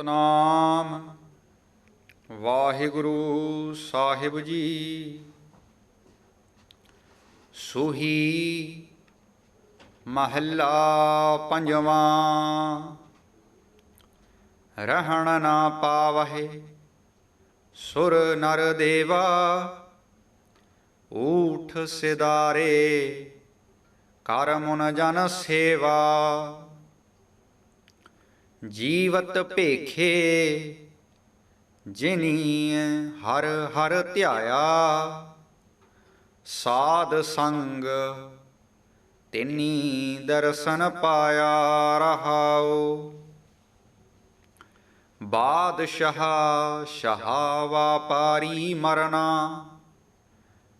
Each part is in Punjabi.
ਸਤਨਾਮ। ਵਾਹਿਗੁਰੂ ਸਾਹਿਬ ਜੀ, ਸੁਹੀ ਮਹੱਲਾ ਪੰਜਵਾਂ। ਰਹਿਣ ਨਾ ਪਾਵਹਿ ਸੁਰ ਨਰ ਦੇਵਾ, ਊਠ ਸਿਦਾਰੇ ਕਰ ਮੁਨ ਜਨ ਸੇਵਾ। ਜੀਵਤ ਭੇਖੇ ਜਿਨੀ ਹਰ ਹਰ ਧਿਆਇਆ। ਸਾਧ ਸੰਗ ਤਿਨੀ ਦਰਸ਼ਨ ਪਾਇਆ ਰਹਾਉ। ਬਾਦਸ਼ਾਹ ਸ਼ਹਾ ਵਾਪਾਰੀ ਮਰਨਾ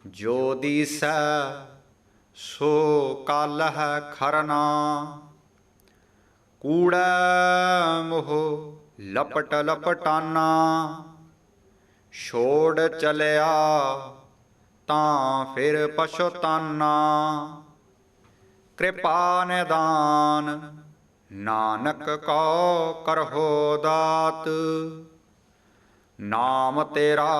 ਜੋ ਦੀਸੈ ਸੋ ਕਲ ਹੈ ਖਰਨਾ ਕੂੜਾ ਮੋਹ ਲਪਟ ਲਪਟਾਨਾ। ਛੋੜ ਚਲਿਆ ਤਾਂ ਫਿਰ ਪਛਤਾਨਾ। ਕਿਰਪਾ ਨਿਦਾਨ ਨਾਨਕ ਕੋ ਕਰਹੋ ਦਾਤ। ਨਾਮ ਤੇਰਾ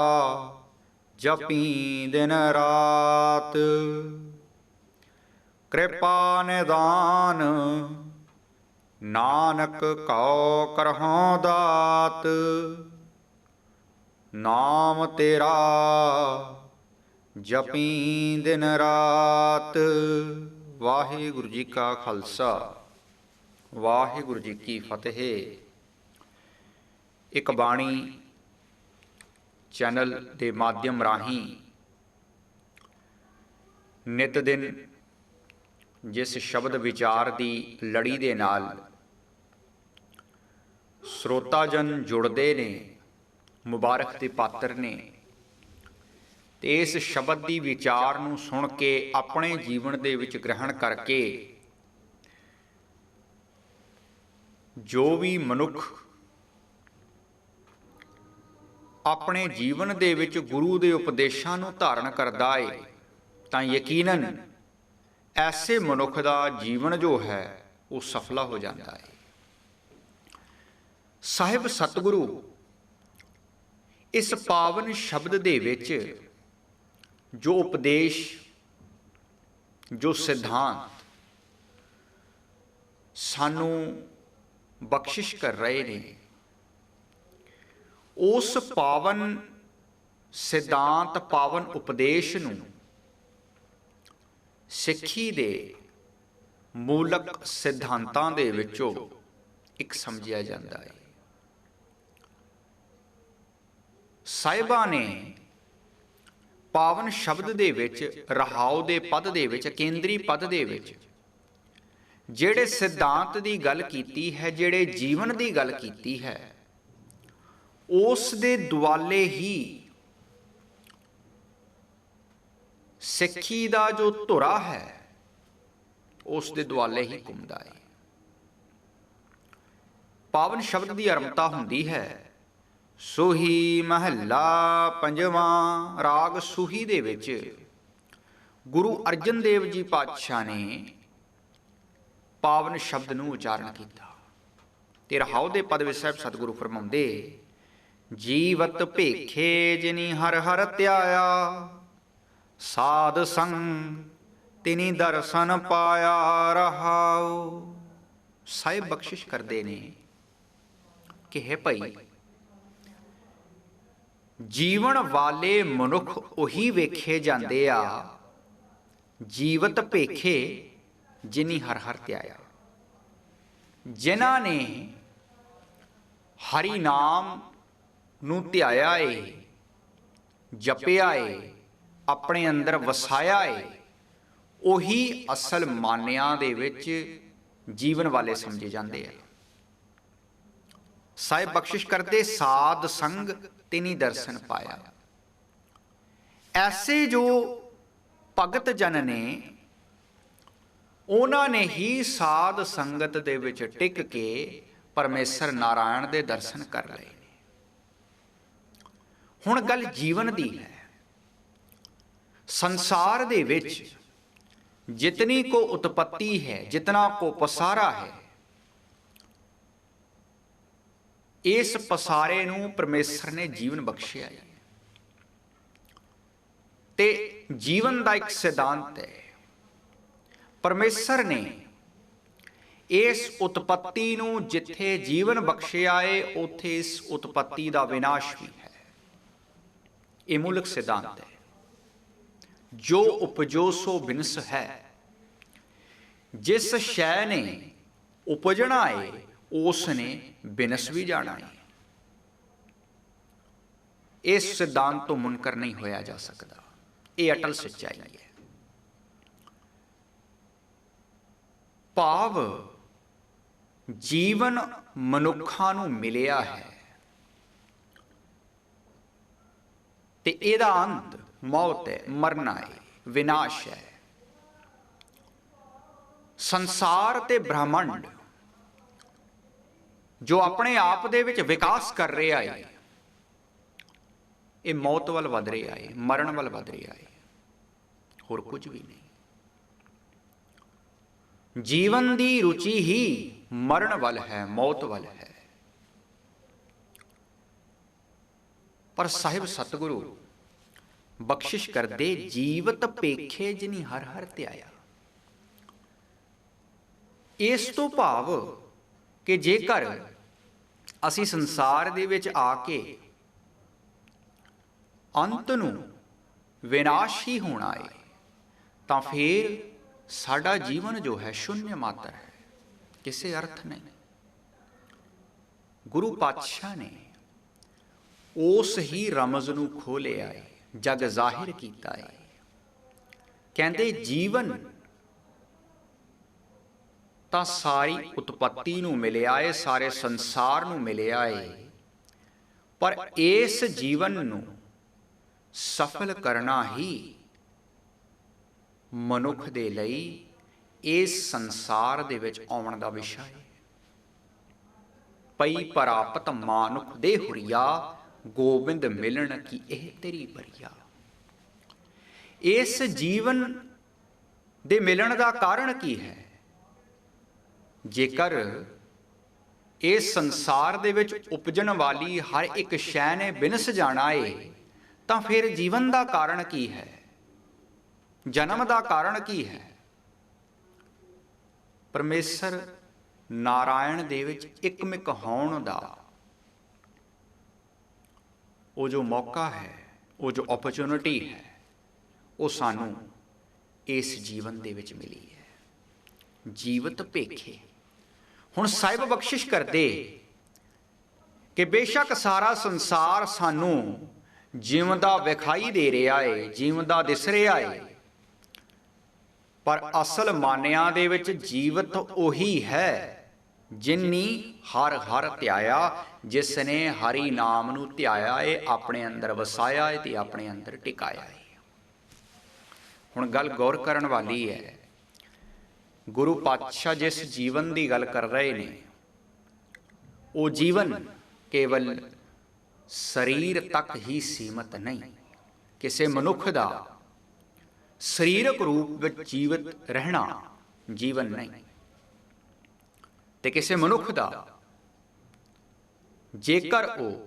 ਜਪੀ ਦਿਨ ਰਾਤ। ਕਿਰਪਾ ਨਿਦਾਨ ਨਾਨਕ ਕਉ ਕਰਹੁ ਦਾਤ, ਨਾਮ ਤੇਰਾ ਜਪੀ ਦਿਨ ਰਾਤ। ਵਾਹਿਗੁਰੂ ਜੀ ਕਾ ਖਾਲਸਾ, ਵਾਹਿਗੁਰੂ ਜੀ ਕੀ ਫਤਿਹ। ਇੱਕ ਬਾਣੀ ਚੈਨਲ ਦੇ ਮਾਧਿਅਮ ਰਾਹੀਂ ਨਿਤ ਦਿਨ ਜਿਸ ਸ਼ਬਦ ਵਿਚਾਰ ਦੀ ਲੜੀ ਦੇ ਨਾਲ ਸਰੋਤਾਜਨ ਜੁੜਦੇ ਨੇ, ਮੁਬਾਰਕ ਦੇ ਪਾਤਰ ਨੇ। ਤੇ ਇਸ ਸ਼ਬਦ ਦੀ ਵਿਚਾਰ ਨੂੰ ਸੁਣ ਕੇ ਆਪਣੇ ਜੀਵਨ ਦੇ ਵਿੱਚ ਗ੍ਰਹਿਣ ਕਰਕੇ ਜੋ ਵੀ ਮਨੁੱਖ ਆਪਣੇ ਜੀਵਨ ਦੇ ਵਿੱਚ ਗੁਰੂ ਦੇ ਉਪਦੇਸ਼ਾਂ ਨੂੰ ਧਾਰਨ ਕਰਦਾ ਏ, ਤਾਂ ਯਕੀਨਨ ਐਸੇ ਮਨੁੱਖ ਦਾ ਜੀਵਨ ਜੋ ਹੈ, ਉਹ ਸਫਲਾ ਹੋ ਜਾਂਦਾ ਹੈ ਸਾਹਿਬ ਸਤਿਗੁਰੂ, ਇਸ ਪਾਵਨ ਸ਼ਬਦ ਦੇ ਵਿੱਚ ਜੋ ਉਪਦੇਸ਼, ਜੋ ਸਿਧਾਂਤ ਸਾਨੂੰ ਬਖਸ਼ਿਸ਼ ਕਰ ਰਹੇ ਨੇ, ਉਸ ਪਾਵਨ ਸਿਧਾਂਤ, ਪਾਵਨ ਉਪਦੇਸ਼ ਨੂੰ ਸਿੱਖੀ ਦੇ ਮੂਲਕ ਸਿਧਾਂਤਾਂ ਦੇ ਵਿੱਚੋਂ ਇੱਕ ਸਮਝਿਆ ਜਾਂਦਾ ਹੈ। ਸਾਹਿਬਾਂ ਨੇ ਪਾਵਨ ਸ਼ਬਦ ਦੇ ਵਿੱਚ, ਰਹਾਉ ਦੇ ਪਦ ਦੇ ਵਿੱਚ, ਕੇਂਦਰੀ ਪਦ ਦੇ ਵਿੱਚ, ਜਿਹੜੇ ਸਿਧਾਂਤ ਦੀ ਗੱਲ ਕੀਤੀ ਹੈ, ਜਿਹੜੇ ਜੀਵਨ ਦੀ ਗੱਲ ਕੀਤੀ ਹੈ, ਉਸ ਦੇ ਦੁਆਲੇ ਹੀ ਸਿੱਖੀ ਦਾ ਜੋ ਧੁਰਾ ਹੈ, ਉਸ ਦੇ ਦੁਆਲੇ ਹੀ ਘੁੰਮਦਾ ਹੈ। ਪਾਵਨ ਸ਼ਬਦ ਦੀ ਅਰਮਤਾ ਹੁੰਦੀ ਹੈ ਸੁਹੀ ਮਹੱਲਾ ਪੰਜਵਾਂ ਰਾਗ ਸੁਹੀ ਦੇ ਵਿੱਚ ਗੁਰੂ ਅਰਜਨ ਦੇਵ ਜੀ ਪਾਤਸ਼ਾਹ ਨੇ ਪਾਵਨ ਸ਼ਬਦ ਨੂੰ ਉਚਾਰਨ ਕੀਤਾ। ਤੇ ਰਹਾਉ ਦੇ ਪਦ ਵਿੱਚ ਸਾਹਿਬ ਸਤਿਗੁਰੂ ਫਰਮਾਉਂਦੇ, ਜੀਵਤ ਭੇਖੇ ਜਿਨੀ ਹਰ ਹਰ ਧਿਆਇਆ, ਸਾਧ ਸੰਗ ਤਿਨੀ ਦਰਸ਼ਨ ਪਾਇਆ ਰਹਾਉ। ਸਾਹਿਬ ਬਖਸ਼ਿਸ਼ ਕਰਦੇ ਨੇ ਕਿ ਹੈ ਭਾਈ ਜੀਵਨ ਵਾਲੇ ਮਨੁੱਖ ਉਹੀ ਵੇਖੇ ਜਾਂਦੇ ਆ। ਜੀਵਤ ਭੇਖੇ ਜਿਨੀ ਹਰ ਹਰ ਧਿਆਇਆ ਜਿਨ੍ਹਾਂ ਨੇ ਹਰੀ ਨਾਮ ਨੂੰ ਧਿਆਇਆ ਏ, ਜਪਿਆ ਏ, ਆਪਣੇ ਅੰਦਰ ਵਸਾਇਆ ਏ, ਉਹੀ ਅਸਲ ਮਾਨਿਆਂ ਦੇ ਵਿੱਚ ਜੀਵਨ ਵਾਲੇ ਸਮਝੇ ਜਾਂਦੇ ਆ। ਸਾਹਿਬ ਬਖਸ਼ਿਸ਼ ਕਰਦੇ ਸਾਧ ਸੰਗ ਤਿਨੀ ਦਰਸ਼ਨ ਪਾਇਆ। ਐਸੇ ਜੋ ਭਗਤ ਜਨ ਨੇ, ਉਹਨਾਂ ਨੇ ਹੀ ਸਾਧ ਸੰਗਤ ਦੇ ਵਿੱਚ ਟਿਕ ਕੇ ਪਰਮੇਸ਼ਰ ਨਾਰਾਇਣ ਦੇ ਦਰਸ਼ਨ ਕਰ ਲਏ ਨੇ। ਹੁਣ ਗੱਲ ਜੀਵਨ ਦੀ ਹੈ। ਸੰਸਾਰ ਦੇ ਵਿੱਚ ਜਿਤਨੀ ਕੋ ਉਤਪਤੀ ਹੈ, ਜਿਤਨਾ ਕੋ ਪਸਾਰਾ ਹੈ ਇਸ ਪਸਾਰੇ ਨੂੰ ਪਰਮੇਸ਼ਰ ਨੇ ਜੀਵਨ ਬਖਸ਼ਿਆ ਹੈ। ਤੇ ਜੀਵਨ ਦਾ ਇੱਕ ਸਿਧਾਂਤ ਹੈ। ਪਰਮੇਸ਼ਰ ਨੇ ਇਸ ਉਤਪਤੀ ਨੂੰ ਜਿੱਥੇ ਜੀਵਨ ਬਖਸ਼ਿਆ ਏ, ਉਥੇ ਇਸ ਉਤਪਤੀ ਦਾ ਵਿਨਾਸ਼ ਵੀ ਹੈ। ਇਹ ਮੂਲਕ ਸਿਧਾਂਤ ਹੈ। ਜੋ ਉਪਜੋ ਸੋ ਬਿਨਸ ਹੈ, ਜਿਸ ਸ਼ੈ ਨੇ ਉਪਜਣਾ ਏ ਉਸ ਨੇ ਬਿਨਸ ਵੀ ਜਾਣਾ ਏ ਇਸ ਸਿਧਾਂਤ ਤੋਂ ਮੁਨਕਰ ਨਹੀਂ ਹੋਇਆ ਜਾ ਸਕਦਾ। ਇਹ ਅਟਲ ਸੱਚਾਈ ਹੈ। ਭਾਵ ਜੀਵਨ ਮਨੁੱਖਾਂ ਨੂੰ ਮਿਲਿਆ ਹੈ। ਤੇ ਇਹਦਾ ਅੰਤ ਮੌਤ ਹੈ, ਮਰਨਾ ਹੈ, ਵਿਨਾਸ਼ ਹੈ। ਸੰਸਾਰ ਤੇ ਬ੍ਰਹਮੰਡ ਜੋ ਆਪਣੇ ਆਪ ਦੇ ਵਿੱਚ ਵਿਕਾਸ ਕਰ ਰਿਹਾ ਹੈ ਇਹ ਮੌਤ ਵੱਲ ਵਧ ਰਿਹਾ ਹੈ ਮਰਨ ਵੱਲ ਵਧ ਰਿਹਾ ਹੈ ਹੋਰ ਕੁਝ ਵੀ ਨਹੀਂ। ਜੀਵਨ ਦੀ ਰੁਚੀ ਹੀ ਮਰਨ ਵੱਲ ਹੈ, ਮੌਤ ਵੱਲ ਹੈ। ਪਰ ਸਾਹਿਬ ਸਤਿਗੁਰੂ, ਬਖਸ਼ਿਸ਼ ਕਰਦੇ, ਜੀਵਤ ਪੇਖੇ ਜਿਨੀ ਹਰ ਹਰ ਧਿਆਇਆ। ਇਸ ਤੋਂ ਭਾਵ ਕਿ ਜੇਕਰ ਅਸੀਂ ਸੰਸਾਰ ਦੇ ਵਿੱਚ ਆ ਕੇ ਅੰਤ ਨੂੰ ਵਿਨਾਸ਼ ਹੀ ਹੋਣਾ ਹੈ ਤਾਂ ਫਿਰ ਸਾਡਾ ਜੀਵਨ ਜੋ ਹੈ ਸ਼ੂਨਯ ਮਾਤਰ ਹੈ। ਕਿਸੇ ਅਰਥ ਨਹੀਂ। ਗੁਰੂ ਪਾਤਸ਼ਾਹ ਨੇ ਉਸ ਹੀ ਰਮਜ਼ ਨੂੰ ਖੋਲਿਆ ਹੈ ਜਗ ਜ਼ਾਹਿਰ ਕੀਤਾ ਹੈ ਕਹਿੰਦੇ ਜੀਵਨ ਤਾਂ ਸਾਰੀ ਉਤਪਤੀ ਨੂੰ ਮਿਲਿਆ ਏ ਸਾਰੇ ਸੰਸਾਰ ਨੂੰ ਮਿਲਿਆ ਏ ਪਰ ਇਸ ਜੀਵਨ ਨੂੰ ਸਫਲ ਕਰਨਾ ਹੀ ਮਨੁੱਖ ਦੇ ਲਈ ਇਸ ਸੰਸਾਰ ਦੇ ਵਿੱਚ ਆਉਣ ਦਾ ਵਿਸ਼ਾ ਹੈ। ਪਈ ਪ੍ਰਾਪਤ ਮਾਨੁਖ ਦੇ ਹੁਰੀਆ, ਗੋਬਿੰਦ ਮਿਲਣ ਕੀ ਇਹ ਤੇਰੀ ਬਰੀਆ। ਇਸ ਜੀਵਨ ਦੇ ਮਿਲਣ ਦਾ ਕਾਰਨ ਕੀ ਹੈ? ਜੇਕਰ ਇਸ ਸੰਸਾਰ ਦੇ ਵਿੱਚ ਉਪਜਣ ਵਾਲੀ ਹਰ ਇੱਕ ਸ਼ੈ ਨੇ ਬਿਨਸ ਜਾਣਾ ਏ, ਤਾਂ ਫਿਰ ਜੀਵਨ ਦਾ ਕਾਰਨ ਕੀ ਹੈ? ਜਨਮ ਦਾ ਕਾਰਨ ਕੀ ਹੈ? ਪਰਮੇਸ਼ਰ ਨਾਰਾਇਣ ਦੇ ਵਿੱਚ ਇੱਕਮਿਕ ਹੋਣ ਦਾ ਉਹ ਜੋ ਮੌਕਾ ਹੈ, ਉਹ ਜੋ ਓਪਰਚੁਨਿਟੀ ਹੈ, ਉਹ ਸਾਨੂੰ ਇਸ ਜੀਵਨ ਦੇ ਵਿੱਚ ਮਿਲੀ ਹੈ। ਜੀਵਤ ਭੇਖੇ। ਹੁਣ ਸਾਹਿਬ ਬਖਸ਼ਿਸ਼ ਕਰਦੇ ਕਿ ਬੇਸ਼ੱਕ ਸਾਰਾ ਸੰਸਾਰ ਸਾਨੂੰ ਜਿਉਂਦਾ ਵਿਖਾਈ ਦੇ ਰਿਹਾ ਏ ਜਿਉਂਦਾ ਦਿਸ ਰਿਹਾ ਏ। ਪਰ ਅਸਲ ਮਾਨਿਆਂ ਦੇ ਵਿੱਚ ਜੀਵਤ ਉਹੀ ਹੈ ਜਿਨਨੀ ਹਰ ਹਰ ਧਿਆਇਆ, ਜਿਸ ਨੇ ਹਰੀ ਨਾਮ ਨੂੰ ਧਿਆਇਆ ਏ, ਆਪਣੇ ਅੰਦਰ ਵਸਾਇਆ ਏ ਤੇ ਆਪਣੇ ਅੰਦਰ ਟਿਕਾਇਆ ਏ। ਹੁਣ ਗੱਲ ਗੌਰ ਕਰਨ ਵਾਲੀ ਹੈ ਗੁਰੂ ਪਾਤਸ਼ਾਹ ਜਿਸ ਜੀਵਨ ਦੀ ਗੱਲ ਕਰ ਰਹੇ ਨੇ, ਉਹ ਜੀਵਨ ਕੇਵਲ ਸਰੀਰ ਤੱਕ ਹੀ ਸੀਮਤ ਨਹੀਂ, ਕਿਸੇ ਮਨੁੱਖ ਦਾ ਸਰੀਰਕ ਰੂਪ ਵਿੱਚ ਜੀਵਤ ਰਹਿਣਾ ਜੀਵਨ ਨਹੀਂ ਤੇ ਕਿਸੇ ਮਨੁੱਖ ਦਾ ਜੇਕਰ ਉਹ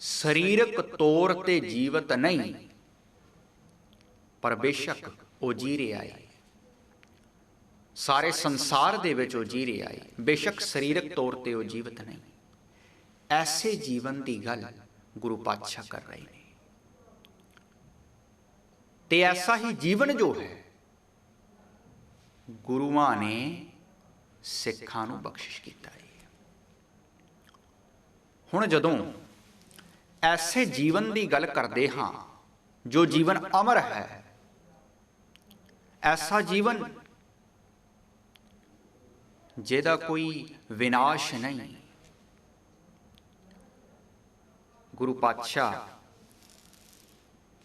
ਸਰੀਰਕ ਤੌਰ ਤੇ ਜੀਵਤ ਨਹੀਂ, ਪਰ ਬੇਸ਼ੱਕ ਉਹ ਜੀ ਰਿਹਾ ਹੈ ਸਾਰੇ ਸੰਸਾਰ ਦੇ ਵਿੱਚ ਉਹ ਜੀ ਰਿਹਾ ਹੈ ਬੇਸ਼ੱਕ ਸਰੀਰਕ ਤੌਰ ਤੇ ਉਹ ਜੀਵਤ ਨਹੀਂ। ਐਸੇ ਜੀਵਨ ਦੀ ਗੱਲ ਗੁਰੂ ਪਾਤਸ਼ਾਹ ਕਰ ਰਹੇ ਨੇ। ਤੇ ਐਸਾ ਹੀ ਜੀਵਨ ਜੋ ਹੈ, ਗੁਰੂਆਂ ਨੇ ਸਿੱਖਾਂ ਨੂੰ ਬਖਸ਼ਿਸ਼ ਕੀਤਾ ਹੈ ਹੁਣ ਜਦੋਂ ਐਸੇ ਜੀਵਨ ਦੀ ਗੱਲ ਕਰਦੇ ਹਾਂ, ਜੋ ਜੀਵਨ ਅਮਰ ਹੈ, ਐਸਾ ਜੀਵਨ ਜਿਹਦਾ ਕੋਈ ਵਿਨਾਸ਼ ਨਹੀਂ। ਗੁਰੂ ਪਾਤਸ਼ਾਹ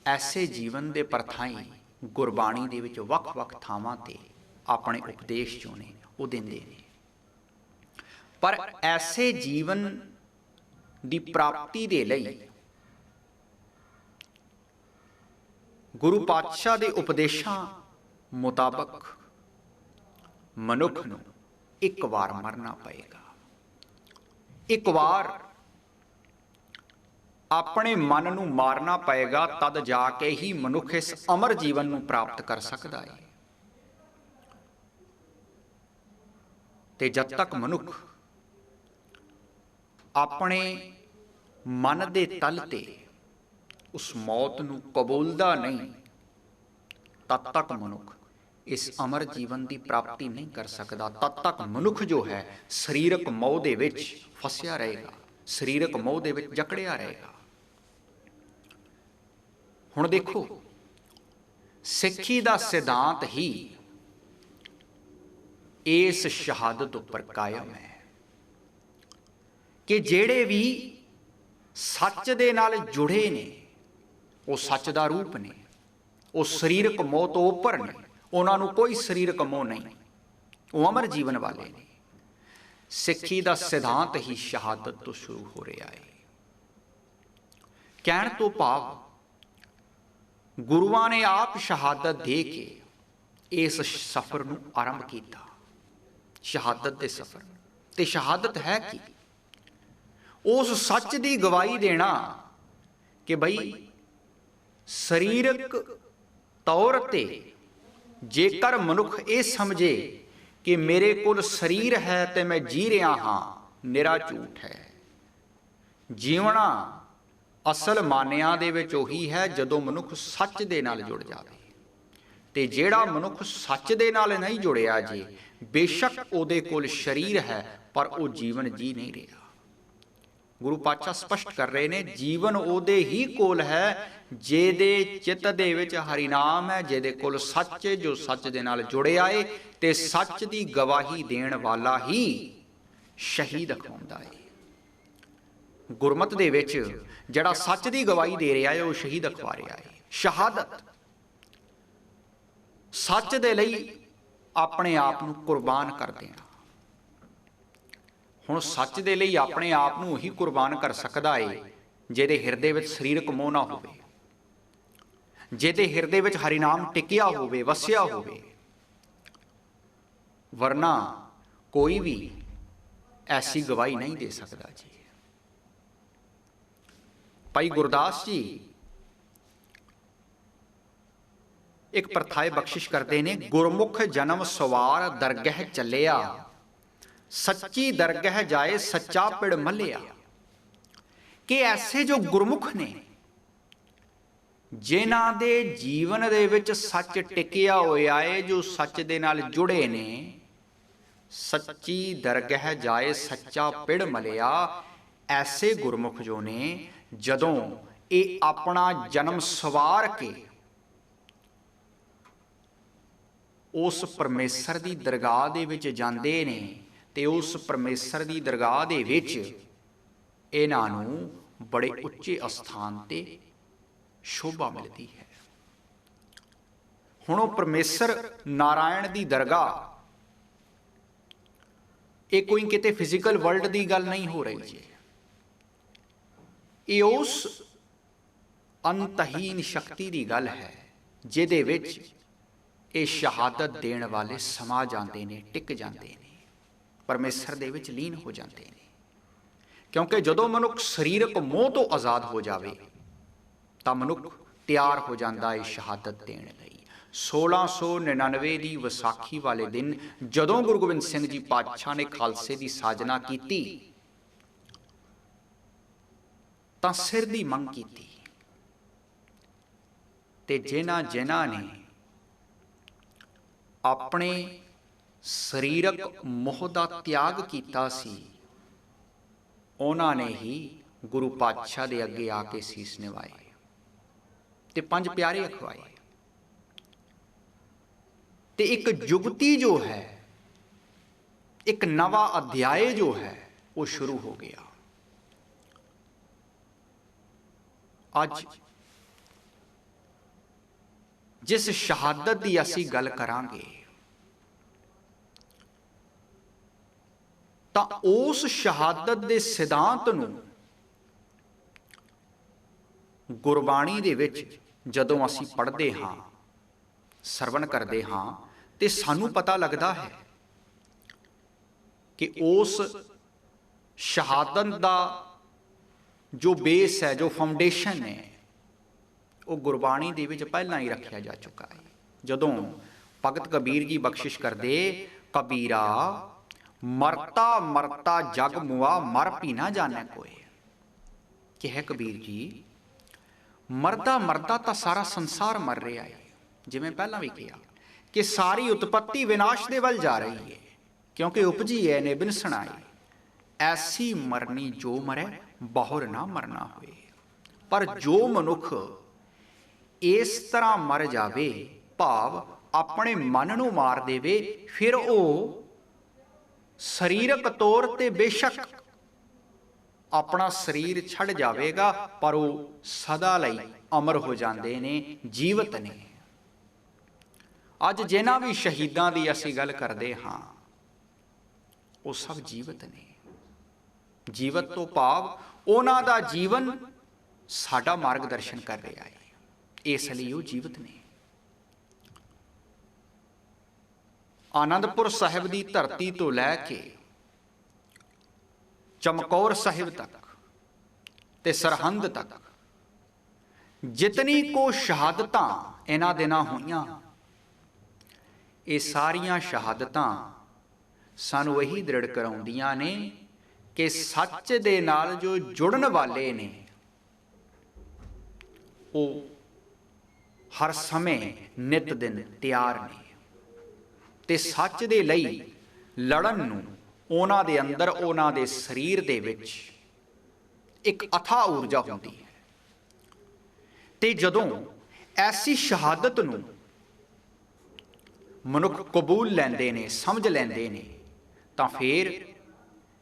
ਐਸੇ ਜੀਵਨ ਦੇ ਪਰਥਾਈ ਗੁਰਬਾਣੀ ਦੇ ਵਿੱਚ ਵੱਖ-ਵੱਖ ਥਾਵਾਂ ਤੇ ਆਪਣੇ ਉਪਦੇਸ਼ ਜੋ ਨੇ ਉਹ ਦਿੰਦੇ ਨੇ। ਪਰ ਐਸੇ ਜੀਵਨ ਦੀ ਪ੍ਰਾਪਤੀ ਦੇ ਲਈ ਗੁਰੂ ਪਾਤਸ਼ਾਹ ਦੇ ਉਪਦੇਸ਼ਾਂ ਮੁਤਾਬਕ ਮਨੁੱਖ ਨੂੰ ਇੱਕ ਵਾਰ ਮਰਨਾ ਪਏਗਾ। ਇੱਕ ਵਾਰ ਆਪਣੇ ਮਨ ਨੂੰ ਮਾਰਨਾ ਪਏਗਾ, ਤਦ ਜਾ ਕੇ ਹੀ ਮਨੁੱਖ ਇਸ ਅਮਰ ਜੀਵਨ ਨੂੰ ਪ੍ਰਾਪਤ ਕਰ ਸਕਦਾ ਹੈ ਤੇ ਜਦ ਤੱਕ ਮਨੁੱਖ ਆਪਣੇ ਮਨ ਦੇ ਤਲ ਤੇ ਉਸ ਮੌਤ ਨੂੰ ਕਬੂਲਦਾ ਨਹੀਂ, ਤਦ ਤੱਕ ਮਨੁੱਖ ਇਸ ਅਮਰ ਜੀਵਨ ਦੀ ਪ੍ਰਾਪਤੀ ਨਹੀਂ ਕਰ ਸਕਦਾ, ਤਦ ਤੱਕ ਮਨੁੱਖ ਜੋ ਹੈ, ਸਰੀਰਕ ਮੋਹ ਦੇ ਵਿੱਚ ਫਸਿਆ ਰਹੇਗਾ, ਸਰੀਰਕ ਮੋਹ ਦੇ ਵਿੱਚ ਜਕੜਿਆ ਰਹੇਗਾ। ਹੁਣ ਦੇਖੋ, ਸਿੱਖੀ ਦਾ ਸਿਧਾਂਤ ਹੀ ਇਸ ਸ਼ਹਾਦਤ ਉੱਪਰ ਕਾਇਮ ਹੈ ਕਿ ਜਿਹੜੇ ਵੀ ਸੱਚ ਦੇ ਨਾਲ ਜੁੜੇ ਨੇ, ਉਹ ਸੱਚ ਦਾ ਰੂਪ ਨੇ, ਉਹ ਸਰੀਰਕ ਮੋਹ ਤੋਂ ਉੱਪਰ ਨੇ। ਉਹਨਾਂ ਨੂੰ ਕੋਈ ਸਰੀਰਕ ਮੋਹ ਨਹੀਂ, ਉਹ ਅਮਰ ਜੀਵਨ ਵਾਲੇ ਨੇ। ਸਿੱਖੀ ਦਾ ਸਿਧਾਂਤ ਹੀ ਸ਼ਹਾਦਤ ਤੋਂ ਸ਼ੁਰੂ ਹੋ ਰਿਹਾ ਹੈ ਕਹਿਣ ਤੋਂ ਭਾਵ, ਗੁਰੂਆਂ ਨੇ ਆਪ ਸ਼ਹਾਦਤ ਦੇ ਕੇ ਇਸ ਸਫ਼ਰ ਨੂੰ ਆਰੰਭ ਕੀਤਾ। ਸ਼ਹਾਦਤ ਦੇ ਸਫ਼ਰ, ਤੇ ਸ਼ਹਾਦਤ ਹੈ ਕੀ? ਉਸ ਸੱਚ ਦੀ ਗਵਾਹੀ ਦੇਣਾ ਕਿ ਬਈ, ਸਰੀਰਕ ਤੌਰ ਤੇ ਜੇਕਰ ਮਨੁੱਖ ਇਹ ਸਮਝੇ ਕਿ ਮੇਰੇ ਕੋਲ ਸਰੀਰ ਹੈ ਤੇ ਮੈਂ ਜੀ ਰਿਹਾ ਹਾਂ, ਨਿਰਾ ਝੂਠ ਹੈ। ਜੀਵਣਾ ਅਸਲ ਮਾਨਿਆਂ ਦੇ ਵਿੱਚ ਉਹੀ ਹੈ ਜਦੋਂ ਮਨੁੱਖ ਸੱਚ ਦੇ ਨਾਲ ਜੁੜ ਜਾਵੇ। ਤੇ ਜਿਹੜਾ ਮਨੁੱਖ ਸੱਚ ਦੇ ਨਾਲ ਨਹੀਂ ਜੁੜਿਆ ਜੀ, ਬੇਸ਼ੱਕ ਉਹਦੇ ਕੋਲ ਸਰੀਰ ਹੈ, ਪਰ ਉਹ ਜੀਵਨ ਜੀ ਨਹੀਂ ਰਿਹਾ। ਗੁਰੂ ਪਾਤਸ਼ਾਹ ਸਪਸ਼ਟ ਕਰ ਰਹੇ ਨੇ, ਜੀਵਨ ਉਹਦੇ ਹੀ ਕੋਲ ਹੈ ਜਿਹਦੇ ਚਿੱਤ ਦੇ ਵਿੱਚ ਹਰੀ ਨਾਮ ਹੈ, ਜਿਹਦੇ ਕੋਲ ਸੱਚ ਹੈ, ਜੋ ਸੱਚ ਦੇ ਨਾਲ ਜੁੜਿਆ ਏ ਤੇ ਸੱਚ ਦੀ ਗਵਾਹੀ ਦੇਣ ਵਾਲਾ ਹੀ ਸ਼ਹੀਦ ਅਖਾਉਂਦਾ ਏ। ਗੁਰਮਤ ਦੇ ਵਿੱਚ ਜਿਹੜਾ ਸੱਚ ਦੀ ਗਵਾਹੀ ਦੇ ਰਿਹਾ ਹੈ ਉਹ ਸ਼ਹੀਦ ਅਖਵਾ ਰਿਹਾ ਹੈ ਸ਼ਹਾਦਤ। ਸੱਚ ਦੇ ਲਈ ਆਪਣੇ ਆਪ ਨੂੰ ਕੁਰਬਾਨ ਕਰ ਦੇਣਾ ਹੁਣ ਸੱਚ ਦੇ ਲਈ ਆਪਣੇ ਆਪ ਨੂੰ ਹੀ ਕੁਰਬਾਨ ਕਰ ਸਕਦਾ ਏ, ਜਿਹਦੇ ਹਿਰਦੇ ਵਿੱਚ ਸਰੀਰਕ ਮੋਹ ਨਾ ਹੋਵੇ। ਜਿਹਦੇ ਹਿਰਦੇ ਵਿੱਚ ਹਰੀਨਾਮ ਟਿਕਿਆ ਹੋਵੇ, ਵਸਿਆ ਹੋਵੇ। ਵਰਨਾ ਕੋਈ ਵੀ ਐਸੀ ਗਵਾਹੀ ਨਹੀਂ ਦੇ ਸਕਦਾ ਜੀ। ਭਾਈ ਗੁਰਦਾਸ ਜੀ, ਇੱਕ ਪ੍ਰਥਾਏ ਬਖਸ਼ਿਸ਼ ਕਰਦੇ ਨੇ, ਗੁਰਮੁਖ ਜਨਮ ਸਵਾਰ ਦਰਗਹਿ ਚੱਲਿਆ। ਸੱਚੀ ਦਰਗਹਿ ਜਾਏ ਸੱਚਾ ਪਿੜ ਮੱਲਿਆ। ਕਿ ਐਸੇ ਜੋ ਗੁਰਮੁਖ ਨੇ, ਜਿਨ੍ਹਾਂ ਦੇ ਜੀਵਨ ਦੇ ਵਿੱਚ ਸੱਚ ਟਿਕਿਆ ਹੋਇਆ ਏ, ਜੋ ਸੱਚ ਦੇ ਨਾਲ ਜੁੜੇ ਨੇ, ਸੱਚੀ ਦਰਗਹਿ ਜਾਏ ਸੱਚਾ ਪਿੜ ਮਲਿਆ, ਐਸੇ ਗੁਰਮੁਖ ਜੋ ਨੇ, ਜਦੋਂ ਇਹ ਆਪਣਾ ਜਨਮ ਸਵਾਰ ਕੇ ਉਸ ਪਰਮੇਸ਼ਰ ਦੀ ਦਰਗਾਹ ਦੇ ਵਿੱਚ ਜਾਂਦੇ ਨੇ ਤੇ ਉਸ ਪਰਮੇਸ਼ਰ ਦੀ ਦਰਗਾਹ ਦੇ ਵਿੱਚ ਇਹਨਾਂ ਨੂੰ ਬੜੇ ਉੱਚੇ ਅਸਥਾਨ ਤੇ ਸ਼ੋਭਾ ਮਿਲਦੀ ਹੈ। ਹੁਣ ਉਹ ਪਰਮੇਸ਼ਰ ਨਾਰਾਇਣ ਦੀ ਦਰਗਾਹ, ਇਹ ਕੋਈ ਕਿਤੇ ਫਿਜ਼ੀਕਲ ਵਰਲਡ ਦੀ ਗੱਲ ਨਹੀਂ ਹੋ ਰਹੀ ਜੀ। ਇਹ ਉਸ ਅੰਤਹੀਨ ਸ਼ਕਤੀ ਦੀ ਗੱਲ ਹੈ, ਜਿਹਦੇ ਵਿੱਚ ਇਹ ਸ਼ਹਾਦਤ ਦੇਣ ਵਾਲੇ ਸਮਾ ਜਾਂਦੇ ਨੇ, ਟਿਕ ਜਾਂਦੇ ਨੇ। ਪਰਮੇਸ਼ਰ ਦੇ ਵਿੱਚ ਲੀਨ ਹੋ ਜਾਂਦੇ ਨੇ। ਕਿਉਂਕਿ ਜਦੋਂ ਮਨੁੱਖ ਸਰੀਰਕ ਮੋਹ ਤੋਂ ਆਜ਼ਾਦ ਹੋ ਜਾਵੇ, ਤਾਂ ਮਨੁੱਖ ਤਿਆਰ ਹੋ ਜਾਂਦਾ ਹੈ ਸ਼ਹਾਦਤ ਦੇਣ ਲਈ। 1699 ਦੀ ਵਿਸਾਖੀ ਵਾਲੇ ਦਿਨ ਜਦੋਂ ਗੁਰੂ ਗੋਬਿੰਦ ਸਿੰਘ ਜੀ ਪਾਤਸ਼ਾਹ ਨੇ ਖਾਲਸੇ ਦੀ ਸਾਜਨਾ ਕੀਤੀ, ਤਾਂ ਸਿਰ ਦੀ ਮੰਗ ਕੀਤੀ। ਤੇ ਜਿਨ੍ਹਾਂ ਜਿਨ੍ਹਾਂ ਨੇ ਆਪਣੇ ਸਰੀਰਕ ਮੋਹ ਦਾ ਤਿਆਗ ਕੀਤਾ ਸੀ। ਉਹਨਾਂ ਨੇ ਹੀ ਗੁਰੂ ਪਾਤਸ਼ਾਹ ਦੇ ਅੱਗੇ ਆ ਕੇ ਸੀਸ ਨਿਵਾਏ ਤੇ ਪੰਜ ਪਿਆਰੇ ਅਖਵਾਏ। ਤੇ ਇੱਕ ਜੁਗਤੀ ਜੋ ਹੈ, ਇੱਕ ਨਵਾਂ ਅਧਿਆਏ ਜੋ ਹੈ, ਉਹ ਸ਼ੁਰੂ ਹੋ ਗਿਆ। ਅੱਜ ਜਿਸ ਸ਼ਹਾਦਤ ਦੀ ਅਸੀਂ ਗੱਲ ਕਰਾਂਗੇ ਤਾਂ ਉਸ ਸ਼ਹਾਦਤ ਦੇ ਸਿਧਾਂਤ ਨੂੰ ਗੁਰਬਾਣੀ ਦੇ ਵਿੱਚ ਜਦੋਂ ਅਸੀਂ ਪੜ੍ਹਦੇ ਹਾਂ, ਸਰਵਣ ਕਰਦੇ ਹਾਂ, ਤੇ ਸਾਨੂੰ ਪਤਾ ਲੱਗਦਾ ਹੈ ਕਿ ਉਸ ਸ਼ਹਾਦਤ ਦਾ ਜੋ ਬੇਸ ਹੈ, ਜੋ ਫਾਊਂਡੇਸ਼ਨ ਹੈ, ਉਹ ਗੁਰਬਾਣੀ ਦੇ ਵਿੱਚ ਪਹਿਲਾਂ ਹੀ ਰੱਖਿਆ ਜਾ ਚੁੱਕਾ ਹੈ। ਜਦੋਂ ਭਗਤ ਕਬੀਰ ਜੀ ਬਖਸ਼ਿਸ਼ ਕਰਦੇ, ਕਬੀਰਾ ਮਰਤਾ ਮਰਤਾ, ਜਗ ਮੁਆ, ਮਰ ਪੀ ਨਾ ਜਾਣੈ ਕੋਏ। ਕਿਹਾ ਕਬੀਰ ਜੀ, ਮਰਦਾ ਮਰਦਾ ਤਾਂ ਸਾਰਾ ਸੰਸਾਰ ਮਰ ਰਿਹਾ ਹੈ ਜਿਵੇਂ ਪਹਿਲਾਂ ਵੀ ਕਿਹਾ ਕਿ ਸਾਰੀ ਉਤਪਤੀ ਵਿਨਾਸ਼ ਦੇ ਵੱਲ ਜਾ ਰਹੀ ਹੈ ਕਿਉਂਕਿ ਉਪਜੀ ਹੈ ਨੇ ਬਿਨਸਣਾ ਐਸੀ ਮਰਨੀ ਜੋ ਮਰੇ, ਬਹੁਰ ਨਾ ਮਰਨਾ ਹੋਏ। ਪਰ ਜੋ ਮਨੁੱਖ ਇਸ ਤਰ੍ਹਾਂ ਮਰ ਜਾਵੇ, ਭਾਵ ਆਪਣੇ ਮਨ ਨੂੰ ਮਾਰ ਦੇਵੇ, ਫਿਰ ਉਹ ਸਰੀਰਕ ਤੌਰ ਤੇ ਬੇਸ਼ੱਕ ਆਪਣਾ ਸਰੀਰ ਛੱਡ ਜਾਵੇਗਾ, ਪਰ ਉਹ ਸਦਾ ਲਈ ਅਮਰ ਹੋ ਜਾਂਦੇ ਨੇ, ਜੀਵਤ ਨੇ। ਅੱਜ ਜਿਨ੍ਹਾਂ ਵੀ ਸ਼ਹੀਦਾਂ ਦੀ ਅਸੀਂ ਗੱਲ ਕਰਦੇ ਹਾਂ, ਉਹ ਸਭ ਜੀਵਤ ਨੇ। ਜੀਵਤ ਤੋਂ ਭਾਵ ਉਹਨਾਂ ਦਾ ਜੀਵਨ ਸਾਡਾ ਮਾਰਗਦਰਸ਼ਨ ਕਰ ਰਿਹਾ ਹੈ। ਇਸ ਲਈ ਉਹ ਜੀਵਤ ਨੇ। ਆਨੰਦਪੁਰ ਸਾਹਿਬ ਦੀ ਧਰਤੀ ਤੋਂ ਲੈ ਕੇ ਚਮਕੌਰ ਸਾਹਿਬ ਤੱਕ ਤੇ ਸਰਹੰਦ ਤੱਕ, ਜਿਤਨੀ ਕੋ ਸ਼ਹਾਦਤਾਂ ਇਹਨਾਂ ਦਿਨਾਂ ਹੋਈਆਂ, ਇਹ ਸਾਰੀਆਂ ਸ਼ਹਾਦਤਾਂ ਸਾਨੂੰ ਇਹੀ ਦ੍ਰਿੜ ਕਰਾਉਂਦੀਆਂ ਨੇ ਕਿ ਸੱਚ ਦੇ ਨਾਲ ਜੋ ਜੁੜਨ ਵਾਲੇ ਨੇ, ਉਹ ਹਰ ਸਮੇਂ ਨਿਤ ਦਿਨ ਤਿਆਰ ਨੇ। ਤੇ ਸੱਚ ਦੇ ਲਈ ਲੜਨ ਨੂੰ ਉਹਨਾਂ ਦੇ ਅੰਦਰ, ਉਹਨਾਂ ਦੇ ਸਰੀਰ ਦੇ ਵਿੱਚ ਇੱਕ ਅਥਾ ਊਰਜਾ ਹੁੰਦੀ ਹੈ। ਤੇ ਜਦੋਂ ਐਸੀ ਸ਼ਹਾਦਤ ਨੂੰ ਮਨੁੱਖ ਕਬੂਲ ਲੈਂਦੇ ਨੇ, ਸਮਝ ਲੈਂਦੇ ਨੇ, ਤਾਂ ਫਿਰ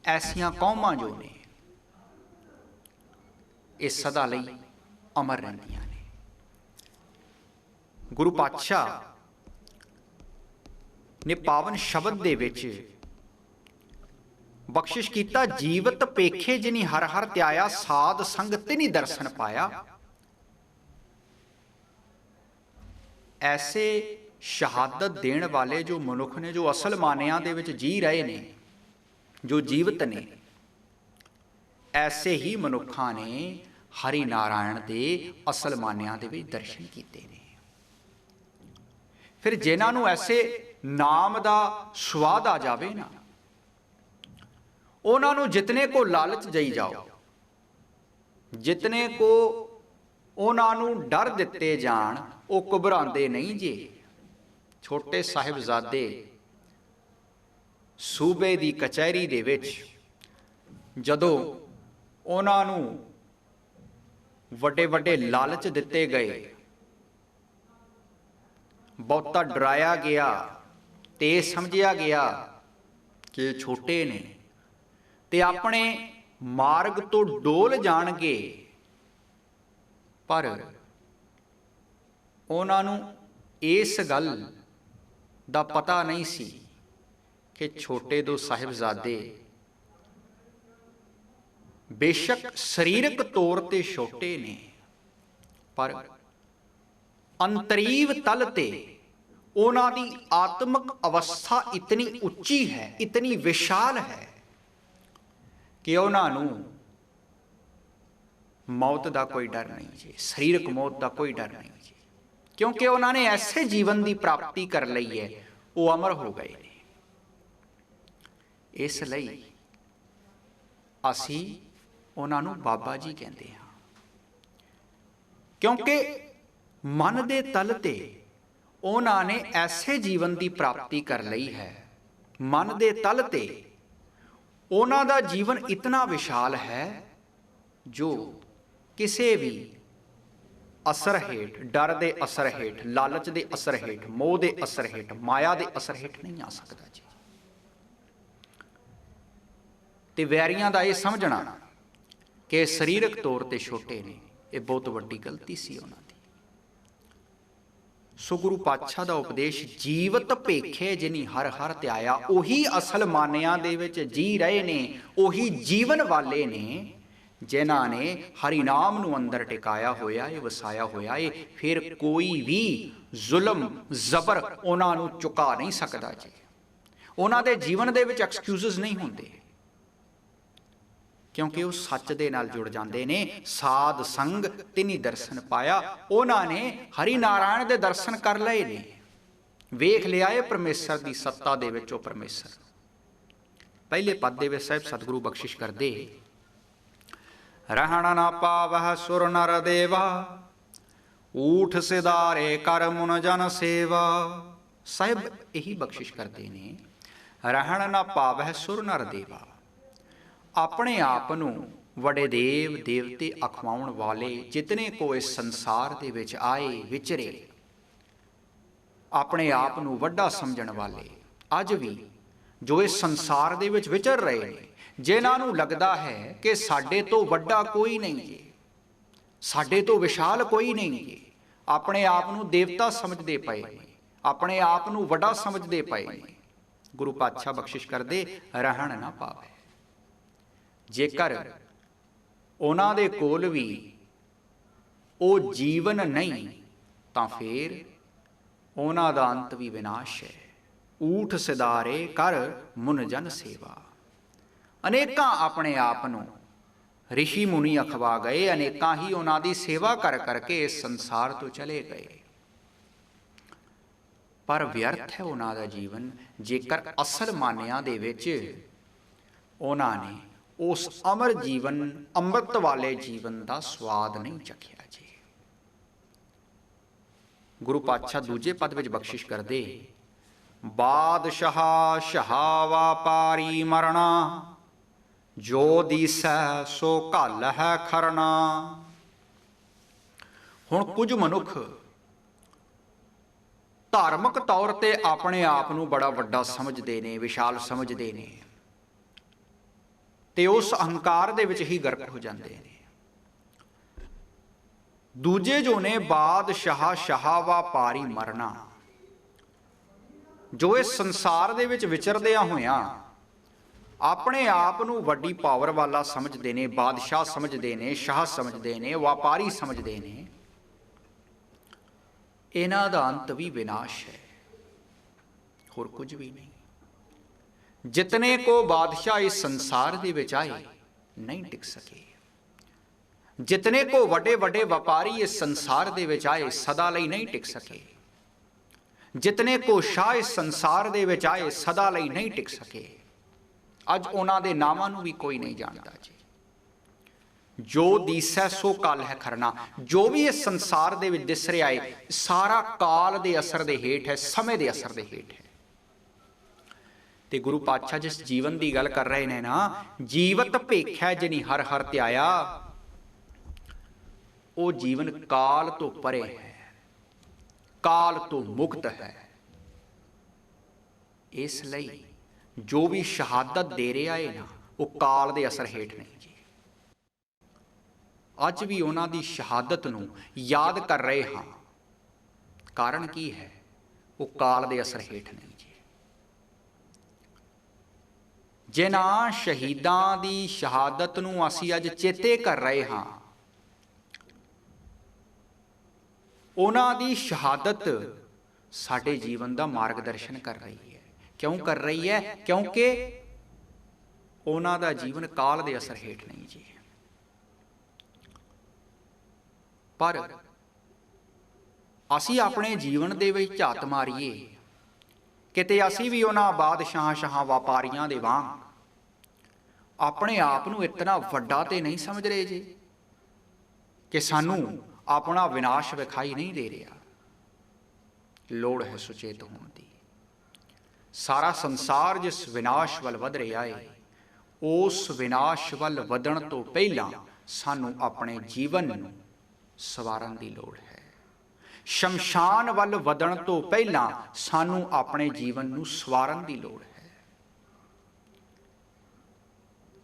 ਐਸੀਆਂ ਕੌਮਾਂ ਜੋ ਨੇ, ਇਹ ਸਦਾ ਲਈ ਅਮਰ ਰਹਿੰਦੀਆਂ ਨੇ। ਗੁਰੂ ਪਾਤਸ਼ਾਹ ਨੇ ਪਾਵਨ ਸ਼ਬਦ ਦੇ ਵਿੱਚ ਬਖਸ਼ਿਸ਼ ਕੀਤਾ, ਜੀਵਤ ਪੇਖੇ ਜਿਨੀ ਹਰ ਹਰ ਧਿਆਇਆ, ਸਾਧ ਸੰਗ ਤਿਨੀ ਦਰਸ਼ਨ ਪਾਇਆ। ਐਸੇ ਸ਼ਹਾਦਤ ਦੇਣ ਵਾਲੇ ਜੋ ਮਨੁੱਖ ਨੇ, ਜੋ ਅਸਲ ਮਾਨਿਆਂ ਦੇ ਵਿੱਚ ਜੀ ਰਹੇ ਨੇ, ਜੋ ਜੀਵਤ ਨੇ, ਐਸੇ ਹੀ ਮਨੁੱਖਾਂ ਨੇ ਹਰੀ ਨਾਰਾਇਣ ਦੇ ਅਸਲ ਮਾਨਿਆਂ ਦੇ ਵਿੱਚ ਦਰਸ਼ਨ ਕੀਤੇ ਨੇ। ਫਿਰ ਜਿਨ੍ਹਾਂ ਨੂੰ ਐਸੇ ਨਾਮ ਦਾ ਸਵਾਦ ਆ ਜਾਵੇ ਨਾ। ਉਹਨਾਂ ਨੂੰ ਜਿਤਨੇ ਕੋ ਲਾਲਚ ਜਈ ਜਾਓ, ਜਿਤਨੇ ਕੋ ਉਹਨਾਂ ਨੂੰ ਡਰ ਦਿੱਤੇ ਜਾਣ, ਉਹ ਘਬਰਾਉਂਦੇ ਨਹੀਂ ਜੇ। ਛੋਟੇ ਸਾਹਿਬਜ਼ਾਦੇ ਸੂਬੇ ਦੀ ਕਚਹਿਰੀ ਦੇ ਵਿੱਚ ਜਦੋਂ ਉਹਨਾਂ ਨੂੰ ਵੱਡੇ ਵੱਡੇ ਲਾਲਚ ਦਿੱਤੇ ਗਏ, ਬਹੁਤਾ ਡਰਾਇਆ ਗਿਆ। ਤੇ ਇਹ ਸਮਝਿਆ ਗਿਆ ਕਿ ਛੋਟੇ ਨੇ ਤੇ ਆਪਣੇ ਮਾਰਗ ਤੋਂ ਡੋਲ ਜਾਣਗੇ। ਪਰ ਉਹਨਾਂ ਨੂੰ ਇਸ ਗੱਲ ਦਾ ਪਤਾ ਨਹੀਂ ਸੀ ਕਿ ਛੋਟੇ ਦੋ ਸਾਹਿਬਜ਼ਾਦੇ ਬੇਸ਼ੱਕ ਸਰੀਰਕ ਤੌਰ ਤੇ ਛੋਟੇ ਨੇ, ਪਰ ਅੰਤਰੀਵ ਤਲ ਤੇ ਉਹਨਾਂ ਦੀ ਆਤਮਿਕ ਅਵਸਥਾ ਇਤਨੀ ਉੱਚੀ ਹੈ, ਇਤਨੀ ਵਿਸ਼ਾਲ ਹੈ ਕਿ ਉਹਨਾਂ ਨੂੰ ਮੌਤ ਦਾ ਕੋਈ ਡਰ ਨਹੀਂ ਜੀ, ਸਰੀਰਕ ਮੌਤ ਦਾ ਕੋਈ ਡਰ ਨਹੀਂ ਜੀ। ਕਿਉਂਕਿ ਉਹਨਾਂ ਨੇ ਐਸੇ ਜੀਵਨ ਦੀ ਪ੍ਰਾਪਤੀ ਕਰ ਲਈ ਹੈ, ਉਹ ਅਮਰ ਹੋ ਗਏ ਨੇ। ਇਸ ਲਈ ਅਸੀਂ ਉਹਨਾਂ ਨੂੰ ਬਾਬਾ ਜੀ ਕਹਿੰਦੇ ਹਾਂ। ਕਿਉਂਕਿ ਮਨ ਦੇ ਤਲ ਤੇ ਉਹਨਾਂ ਨੇ ਐਸੇ ਜੀਵਨ ਦੀ ਪ੍ਰਾਪਤੀ ਕਰ ਲਈ ਹੈ। ਮਨ ਦੇ ਤਲ ਤੇ ਉਹਨਾਂ ਦਾ ਜੀਵਨ ਇਤਨਾ ਵਿਸ਼ਾਲ ਹੈ ਜੋ ਕਿਸੇ ਵੀ ਅਸਰ ਹੇਠ, ਡਰ ਦੇ ਅਸਰ ਹੇਠ, ਲਾਲਚ ਦੇ ਅਸਰ ਹੇਠ, ਮੋਹ ਦੇ ਅਸਰ ਹੇਠ, ਮਾਇਆ ਦੇ ਅਸਰ ਹੇਠ ਨਹੀਂ ਆ ਸਕਦਾ ਜੀ। ਤੇ ਵੈਰੀਆਂ ਦਾ ਇਹ ਸਮਝਣਾ ਕਿ ਸਰੀਰਕ ਤੌਰ ਤੇ ਛੋਟੇ ਨੇ, ਇਹ ਬਹੁਤ ਵੱਡੀ ਗਲਤੀ ਸੀ ਉਹਨਾਂ ਦੀ। ਸੋ ਗੁਰੂ ਪਾਤਸ਼ਾਹ ਦਾ ਉਪਦੇਸ਼ ਜੀਵਤ ਭੇਖੇ ਜਿਨੀ ਹਰ ਹਰ ਧਿਆਇਆ ਉਹੀ ਅਸਲ ਮਾਨਿਆਂ ਦੇ ਵਿੱਚ ਜੀ ਰਹੇ ਨੇ, ਉਹੀ ਜੀਵਨ ਵਾਲੇ ਨੇ, ਜਿਨ੍ਹਾਂ ਨੇ ਹਰੀ ਨਾਮ ਨੂੰ ਅੰਦਰ ਟਿਕਾਇਆ ਹੋਇਆ ਏ, ਵਸਾਇਆ ਹੋਇਆ ਏ, ਫਿਰ ਕੋਈ ਵੀ ਜ਼ੁਲਮ, ਜ਼ਬਰ ਉਹਨਾਂ ਨੂੰ ਚੁਕਾ ਨਹੀਂ ਸਕਦਾ ਜੀ। ਉਹਨਾਂ ਦੇ ਜੀਵਨ ਦੇ ਵਿੱਚ ਐਕਸਕਿਊਜ਼ਸ ਨਹੀਂ ਹੁੰਦੇ। ਕਿਉਂਕਿ ਉਹ ਸੱਚ ਦੇ ਨਾਲ ਜੁੜ ਜਾਂਦੇ ਨੇ, ਸਾਧ ਸੰਗ ਤਿਨੀ ਦਰਸ਼ਨ ਪਾਇਆ, ਉਹਨਾਂ ਨੇ ਹਰੀ ਨਾਰਾਇਣ ਦੇ ਦਰਸ਼ਨ ਕਰ ਲਏ ਨੇ। ਵੇਖ ਲਿਆ ਏ ਪਰਮੇਸ਼ਰ ਦੀ ਸੱਤਾ ਦੇ ਵਿੱਚ ਉਹ ਪਰਮੇਸ਼ਰ। ਪਹਿਲੇ ਪਦ ਦੇ ਵਿੱਚ ਸਾਹਿਬ ਸਤਿਗੁਰੂ ਬਖਸ਼ਿਸ਼ ਕਰਦੇ। ਰਹਿਣ ਨਾ ਪਾਵਹ ਸੁਰ ਨਰ ਦੇਵਾ, ਊਠ ਸਿਦਾਰੇ ਕਰ ਮੁਨ ਜਨ ਸੇਵਾ। ਸਾਹਿਬ ਇਹੀ ਬਖਸ਼ਿਸ਼ ਕਰਦੇ ਨੇ, ਰਹਿਣ ਨਾ ਪਾਵਹਿ ਸੁਰ ਨਰ ਦੇਵਾ। ਆਪਣੇ ਆਪ ਨੂੰ ਵਡੇ ਦੇਵ, ਦੇਵਤੇ ਅਖਵਾਉਣ ਵਾਲੇ ਜਿਤਨੇ ਕੋ ਇਸ ਸੰਸਾਰ ਦੇ ਵਿੱਚ ਆਏ, ਵਿਚਰੇ। ਆਪਣੇ ਆਪ ਨੂੰ ਵੱਡਾ ਸਮਝਣ ਵਾਲੇ, ਅੱਜ ਵੀ ਜੋ ਇਸ ਸੰਸਾਰ ਦੇ ਵਿੱਚ ਵਿਚਰ ਰਹੇ ਨੇ, ਜਿਨ੍ਹਾਂ ਨੂੰ ਲੱਗਦਾ ਹੈ ਕਿ ਸਾਡੇ ਤੋਂ ਵੱਡਾ ਕੋਈ ਨਹੀਂ ਹੈ ਸਾਡੇ ਤੋਂ ਵਿਸ਼ਾਲ ਕੋਈ ਨਹੀਂ ਹੈ ਆਪਣੇ ਆਪ ਨੂੰ ਦੇਵਤਾ ਸਮਝਦੇ ਪਏ ਨੇ। ਆਪਣੇ ਆਪ ਨੂੰ ਵੱਡਾ ਸਮਝਦੇ ਪਏ ਨੇ। ਗੁਰੂ ਪਾਤਸ਼ਾਹ ਬਖਸ਼ਿਸ਼ ਕਰਦੇ, ਰਹਿਣ ਨਾ ਪਾਵੇ। ਜੇਕਰ ਉਹਨਾਂ ਦੇ ਕੋਲ ਵੀ ਉਹ ਜੀਵਨ ਨਹੀਂ, ਤਾਂ ਫੇਰ ਉਹਨਾਂ ਦਾ ਅੰਤ ਵੀ ਵਿਨਾਸ਼ ਹੈ। ਊਠ ਸਿਦਾਰੇ ਕਰ ਮੁਨ ਜਨ ਸੇਵਾ। ਅਨੇਕਾਂ ਆਪਣੇ ਆਪ ਨੂੰ ਰਿਸ਼ੀ ਮੁਨੀ ਅਖਵਾ ਗਏ, ਅਨੇਕਾਂ ਹੀ ਉਹਨਾਂ ਦੀ ਸੇਵਾ ਕਰ ਕਰਕੇ ਇਸ ਸੰਸਾਰ ਤੋਂ ਚਲੇ ਗਏ। ਪਰ ਵਿਅਰਥ ਹੈ ਉਹਨਾਂ ਦਾ ਜੀਵਨ ਜੇਕਰ ਅਸਲ ਮਾਨਿਆਂ ਦੇ ਵਿੱਚ ਉਹਨਾਂ ਨੇ ਉਸ ਅਮਰ ਜੀਵਨ, ਅੰਮ੍ਰਿਤ ਵਾਲੇ ਜੀਵਨ ਦਾ ਸਵਾਦ ਨਹੀਂ ਚਖਿਆ ਜੀ। ਗੁਰੂ ਪਾਤਸ਼ਾਹ ਦੂਜੇ ਪਦ ਵਿੱਚ ਬਖਸ਼ਿਸ਼ ਕਰਦੇ, ਬਾਦਸ਼ਾਹ ਸ਼ਹਾ ਵਾਪਾਰੀ ਮਰਣਾ, ਜੋ ਦੀਸੈ ਸੋ ਘਲ ਹੈ ਖਰਣਾ। ਹੁਣ ਕੁਝ ਮਨੁੱਖ ਧਾਰਮਿਕ ਤੌਰ ਤੇ ਆਪਣੇ ਆਪ ਨੂੰ ਬੜਾ ਵੱਡਾ ਸਮਝਦੇ ਨੇ, ਵਿਸ਼ਾਲ ਸਮਝਦੇ ਨੇ। ਤੇ ਉਸ ਅਹੰਕਾਰ ਦੇ ਵਿੱਚ ਹੀ ਗਰਕ ਹੋ ਜਾਂਦੇ ਨੇ। ਦੂਜੇ ਜੋ ਨੇ ਬਾਦਸ਼ਾਹ ਸ਼ਾਹ ਵਪਾਰੀ ਮਰਨਾ, ਜੋ ਇਸ ਸੰਸਾਰ ਦੇ ਵਿੱਚ ਵਿਚਰਦਿਆਂ ਹੋਇਆਂ ਆਪਣੇ ਆਪ ਨੂੰ ਵੱਡੀ ਪਾਵਰ ਵਾਲਾ ਸਮਝਦੇ ਨੇ, ਬਾਦਸ਼ਾਹ ਸਮਝਦੇ ਨੇ, ਸ਼ਾਹ ਸਮਝਦੇ ਨੇ, ਵਪਾਰੀ ਸਮਝਦੇ ਨੇ, ਇਹਨਾਂ ਦਾ ਅੰਤ ਵੀ ਵਿਨਾਸ਼ ਹੈ। ਹੋਰ ਕੁਝ ਵੀ ਨਹੀਂ। ਜਿਤਨੇ ਕੋ ਬਾਦਸ਼ਾਹ ਇਸ ਸੰਸਾਰ ਦੇ ਵਿੱਚ ਆਏ ਨਹੀਂ ਟਿਕ ਸਕੇ ਜਿਤਨੇ ਕੋ ਵੱਡੇ ਵੱਡੇ ਵਪਾਰੀ ਇਸ ਸੰਸਾਰ ਦੇ ਵਿੱਚ ਆਏ ਸਦਾ ਲਈ ਨਹੀਂ ਟਿਕ ਸਕੇ ਜਿਤਨੇ ਕੋ ਸ਼ਾਹ ਇਸ ਸੰਸਾਰ ਦੇ ਵਿੱਚ ਆਏ ਸਦਾ ਲਈ ਨਹੀਂ ਟਿਕ ਸਕੇ ਅੱਜ ਉਹਨਾਂ ਦੇ ਨਾਮਾਂ ਨੂੰ ਵੀ ਕੋਈ ਨਹੀਂ ਜਾਣਦਾ ਜੀ ਜੋ ਦੀਸੈ ਸੋ ਕਾਲ ਹੈ ਖਰਨਾ ਜੋ ਵੀ ਇਸ ਸੰਸਾਰ ਦੇ ਵਿੱਚ ਦਿਸ ਰਿਹਾ ਹੈ ਸਾਰਾ ਕਾਲ ਦੇ ਅਸਰ ਦੇ ਹੇਠ ਹੈ ਸਮੇਂ ਦੇ ਅਸਰ ਦੇ ਹੇਠ ਹੈ ਤੇ ਗੁਰੂ ਪਾਤਸ਼ਾਹ ਜਿਸ ਜੀਵਨ ਦੀ ਗੱਲ ਕਰ ਰਹੇ ਨੇ ਨਾ, ਜੀਵਤ ਭੇਖਿਆ ਜਿਨੀ ਹਰ ਹਰ ਧਿਆਇਆ ਉਹ ਜੀਵਨ ਕਾਲ ਤੋਂ ਪਰੇ ਹੈ, ਕਾਲ ਤੋਂ ਮੁਕਤ ਹੈ। ਇਸ ਲਈ ਜੋ ਵੀ ਸ਼ਹਾਦਤ ਦੇ ਰਿਹਾ ਹੈ ਨਾ, ਉਹ ਕਾਲ ਦੇ ਅਸਰ ਹੇਠ ਨਹੀਂ ਜੀ। ਅੱਜ ਵੀ ਉਹਨਾਂ ਦੀ ਸ਼ਹਾਦਤ ਨੂੰ ਯਾਦ ਕਰ ਰਹੇ ਹਾਂ। ਕਾਰਨ ਕੀ ਹੈ? ਉਹ ਕਾਲ ਦੇ ਅਸਰ ਹੇਠ ਨੇ ਜੀ ਜਿਨ੍ਹਾਂ ਸ਼ਹੀਦਾਂ ਦੀ ਸ਼ਹਾਦਤ ਨੂੰ ਅਸੀਂ ਅੱਜ ਚੇਤੇ ਕਰ ਰਹੇ ਹਾਂ। ਉਹਨਾਂ ਦੀ ਸ਼ਹਾਦਤ ਸਾਡੇ ਜੀਵਨ ਦਾ ਮਾਰਗਦਰਸ਼ਨ ਕਰ ਰਹੀ ਹੈ। ਕਿਉਂ ਕਰ ਰਹੀ ਹੈ? ਕਿਉਂਕਿ ਉਹਨਾਂ ਦਾ ਜੀਵਨ ਕਾਲ ਦੇ ਅਸਰ ਹੇਠ ਨਹੀਂ ਜੀ। ਪਰ ਅਸੀਂ ਆਪਣੇ ਜੀਵਨ ਦੇ ਵਿੱਚ ਝਾਤ ਮਾਰੀਏ। ਕਿਤੇ ਅਸੀਂ ਵੀ ਉਹਨਾਂ ਬਾਦਸ਼ਾਹਾਂ ਸ਼ਾਹਾਂ ਵਪਾਰੀਆਂ ਦੇ ਵਾਂਗ ਆਪਣੇ ਆਪ ਨੂੰ ਇਤਨਾ ਵੱਡਾ ਤੇ ਨਹੀਂ ਸਮਝ ਰਹੇ ਜੀ ਕਿ ਸਾਨੂੰ ਆਪਣਾ ਵਿਨਾਸ਼ ਵਿਖਾਈ ਨਹੀਂ ਦੇ ਰਿਹਾ। ਲੋੜ ਹੈ ਸੁਚੇਤ ਹੋਣ ਦੀ। ਸਾਰਾ ਸੰਸਾਰ ਜਿਸ ਵਿਨਾਸ਼ ਵੱਲ ਵਧ ਰਿਹਾ ਹੈ ਉਸ ਵਿਨਾਸ਼ ਵੱਲ ਵਧਣ ਤੋਂ ਪਹਿਲਾਂ ਸਾਨੂੰ ਆਪਣੇ ਜੀਵਨ ਨੂੰ ਸਵਾਰਨ ਦੀ ਲੋੜ ਹੈ। ਸ਼ਮਸ਼ਾਨ ਵੱਲ ਵਧਣ ਤੋਂ ਪਹਿਲਾਂ ਸਾਨੂੰ ਆਪਣੇ ਜੀਵਨ ਨੂੰ ਸਵਾਰਨ ਦੀ ਲੋੜ ਹੈ।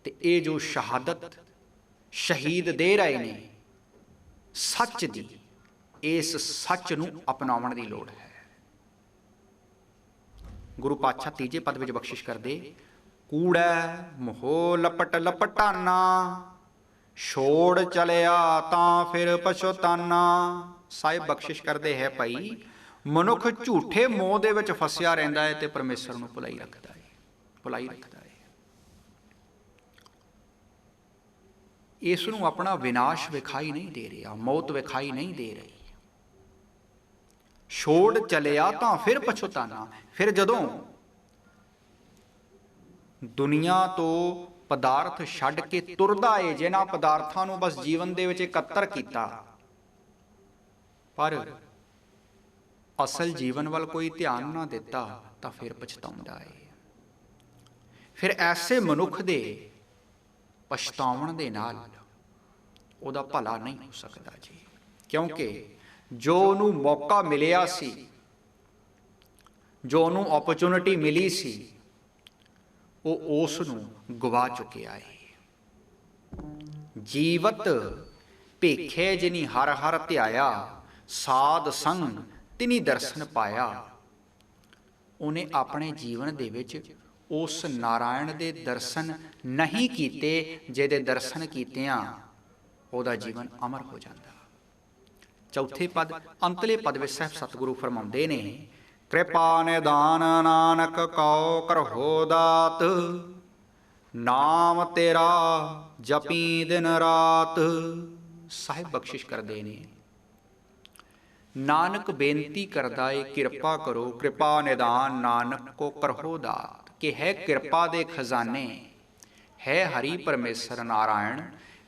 ਤੇ ਇਹ ਜੋ ਸ਼ਹਾਦਤ ਸ਼ਹੀਦ ਦੇ ਰਹੇ ਨੇ, ਸੱਚ ਦੀ, ਇਸ ਸੱਚ ਨੂੰ ਅਪਣਾਉਣ ਦੀ ਲੋੜ ਹੈ। ਗੁਰੂ ਪਾਤਸ਼ਾਹ ਤੀਜੇ ਪਦ ਵਿੱਚ ਬਖਸ਼ਿਸ਼ ਕਰਦੇ, ਕੂੜਾ ਮੋਹ ਲਪਟ ਲਪਟਾਨਾ, ਛੋੜ ਚਲਿਆ ਤਾਂ ਫਿਰ ਪਛਤਾਨਾ। ਸਾਹਿਬ ਬਖਸ਼ਿਸ਼ ਕਰਦੇ ਹੈ ਭਾਈ, ਮਨੁੱਖ ਝੂਠੇ ਮੋਹ ਦੇ ਵਿੱਚ ਫਸਿਆ ਰਹਿੰਦਾ ਹੈ ਤੇ ਪਰਮੇਸ਼ਰ ਨੂੰ ਭੁਲਾਈ ਰੱਖਦਾ ਹੈ, ਭੁਲਾਈ ਰੱਖਦਾ ਹੈ ਇਸ ਨੂੰ ਆਪਣਾ ਵਿਨਾਸ਼ ਵਿਖਾਈ ਨਹੀਂ ਦੇ ਰਿਹਾ, ਮੌਤ ਵਿਖਾਈ ਨਹੀਂ ਦੇ ਰਹੀ। ਛੋੜ ਚਲਿਆ ਤਾਂ ਫਿਰ ਪਛਤਾਨਾ, ਫਿਰ ਜਦੋਂ ਦੁਨੀਆ ਤੋਂ ਪਦਾਰਥ ਛੱਡ ਕੇ ਤੁਰਦਾ ਏ, ਜਿਨ੍ਹਾਂ ਪਦਾਰਥਾਂ ਨੂੰ ਬਸ ਜੀਵਨ ਦੇ ਵਿੱਚ ਇਕੱਤਰ ਕੀਤਾ, ਪਰ ਅਸਲ ਜੀਵਨ ਵੱਲ ਕੋਈ ਧਿਆਨ ਨਾ ਦਿੱਤਾ ਤਾਂ ਫਿਰ ਪਛਤਾਉਂਦਾ ਏ। ਫਿਰ ਐਸੇ ਮਨੁੱਖ ਦੇ ਪਛਤਾਉਣ ਦੇ ਨਾਲ ਉਹਦਾ ਭਲਾ ਨਹੀਂ ਹੋ ਸਕਦਾ ਜੀ। ਕਿਉਂਕਿ ਜੋ ਉਹਨੂੰ ਮੌਕਾ ਮਿਲਿਆ ਸੀ, ਜੋ ਉਹਨੂੰ ਓਪਰਚੁਨਿਟੀ ਮਿਲੀ ਸੀ, ਉਹ ਉਸ ਨੂੰ ਗਵਾ ਚੁੱਕਿਆ ਹੈ ਜੀਵਤ ਭੇਖੇ ਜਿਨੀ ਹਰ ਹਰ ਧਿਆਇਆ, ਸਾਧ ਸੰਗ ਤਿਨੀ ਦਰਸ਼ਨ ਪਾਇਆ, ਉਹਨੇ ਆਪਣੇ ਜੀਵਨ ਦੇ ਵਿੱਚ ਉਸ ਨਾਰਾਇਣ ਦੇ ਦਰਸ਼ਨ ਨਹੀਂ ਕੀਤੇ ਜਿਹਦੇ ਦਰਸ਼ਨ ਕੀਤਿਆਂ ਉਹਦਾ ਜੀਵਨ ਅਮਰ ਹੋ ਜਾਂਦਾ। ਚੌਥੇ ਪਦ ਅੰਤਲੇ ਪਦ ਵਿੱਚ ਸਹਿਬ ਸਤਿਗੁਰੂ ਫਰਮਾਉਂਦੇ ਨੇ, ਕਿਰਪਾ ਨਿਦਾਨ ਨਾਨਕ ਕਉ ਕਰਹੋ ਦਾਤ, ਨਾਮ ਤੇਰਾ ਜਪੀ ਦਿਨ ਰਾਤ। ਸਾਹਿਬ ਬਖਸ਼ਿਸ਼ ਕਰਦੇ ਨੇ, ਨਾਨਕ ਬੇਨਤੀ ਕਰਦਾ ਏ, ਕਿਰਪਾ ਕਰੋ, ਕਿਰਪਾ ਨਿਦਾਨ ਨਾਨਕ ਕੋ ਕਰਹੋ ਦਾਤ। ਕਿ ਹੈ ਕਿਰਪਾ ਦੇ ਖਜ਼ਾਨੇ। ਹੈ ਹਰੀ ਪਰਮੇਸ਼ਰ ਨਾਰਾਇਣ,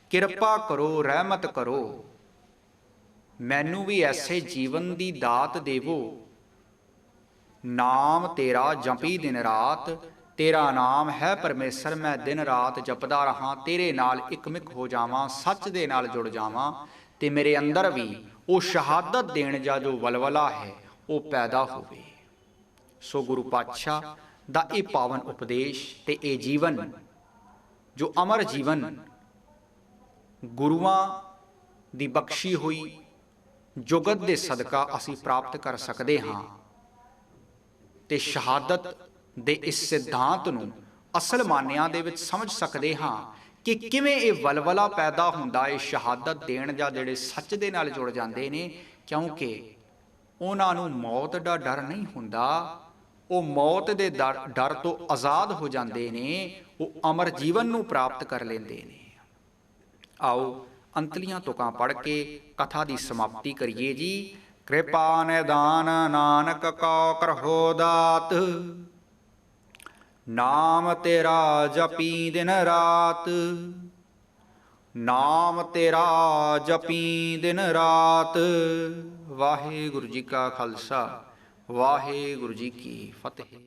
ਕਿਰਪਾ ਕਰੋ, ਰਹਿਮਤ ਕਰੋ। ਮੈਨੂੰ ਵੀ ਐਸੇ ਜੀਵਨ ਦੀ ਦਾਤ ਦੇਵੋ। ਨਾਮ ਤੇਰਾ ਜਪੀ ਦਿਨ ਰਾਤ, ਤੇਰਾ ਨਾਮ ਹੈ ਪਰਮੇਸ਼ਰ, ਮੈਂ ਦਿਨ ਰਾਤ ਜਪਦਾ ਰਹਾ। ਤੇਰੇ ਨਾਲ ਇਕਮਿਕ ਹੋ ਜਾਵਾਂ, ਸੱਚ ਦੇ ਨਾਲ ਜੁੜ ਜਾਵਾਂ। ਤੇ ਮੇਰੇ ਅੰਦਰ ਵੀ ਉਹ ਸ਼ਹਾਦਤ ਦੇਣ ਜਾ ਜੋ ਵਲਵਲਾ ਹੈ, ਉਹ ਪੈਦਾ ਹੋਵੇ। ਸੋ ਗੁਰੂ ਪਾਤਸ਼ਾਹ ਦਾ ਇਹ ਪਾਵਨ ਉਪਦੇਸ਼ ਤੇ ਇਹ ਜੀਵਨ, ਜੋ ਅਮਰ ਜੀਵਨ, ਗੁਰੂਆਂ ਦੀ ਬਖਸ਼ੀ ਹੋਈ ਜੁਗਤ ਦੇ ਸਦਕਾ ਅਸੀਂ ਪ੍ਰਾਪਤ ਕਰ ਸਕਦੇ ਹਾਂ ਤੇ ਸ਼ਹਾਦਤ ਦੇ ਇਸ ਸਿਧਾਂਤ ਨੂੰ ਅਸਲ ਮਾਨਿਆਂ ਦੇ ਵਿੱਚ ਸਮਝ ਸਕਦੇ ਹਾਂ ਕਿ ਕਿਵੇਂ ਇਹ ਵਲਵਲਾ ਪੈਦਾ ਹੁੰਦਾ ਹੈ ਸ਼ਹਾਦਤ ਦੇਣ ਜਾਂ ਜਿਹੜੇ ਸੱਚ ਦੇ ਨਾਲ ਜੁੜ ਜਾਂਦੇ ਨੇ, ਕਿਉਂਕਿ ਉਹਨਾਂ ਨੂੰ ਮੌਤ ਦਾ ਡਰ ਨਹੀਂ ਹੁੰਦਾ ਉਹ ਮੌਤ ਦੇ ਡਰ ਤੋਂ ਆਜ਼ਾਦ ਹੋ ਜਾਂਦੇ ਨੇ, ਉਹ ਅਮਰ ਜੀਵਨ ਨੂੰ ਪ੍ਰਾਪਤ ਕਰ ਲੈਂਦੇ ਨੇ। ਆਓ ਅੰਤਲੀਆਂ ਤੁਕਾਂ ਪੜ ਕੇ ਕਥਾ ਦੀ ਸਮਾਪਤੀ ਕਰੀਏ ਜੀ। ਕਿਰਪਾ ਨਿਦਾਨ ਨਾਨਕ ਕਉ ਕਰਹੋ ਦਾਤ, ਨਾਮ ਤੇਰਾ ਜਪੀ ਦਿਨ ਰਾਤ, ਨਾਮ ਤੇਰਾ ਜਪੀ ਦਿਨ ਰਾਤ। ਵਾਹਿਗੁਰੂ ਜੀ ਕਾ ਖਾਲਸਾ। ਵਾਹਿਗੁਰੂ ਜੀ ਕੀ ਫਤਿਹ।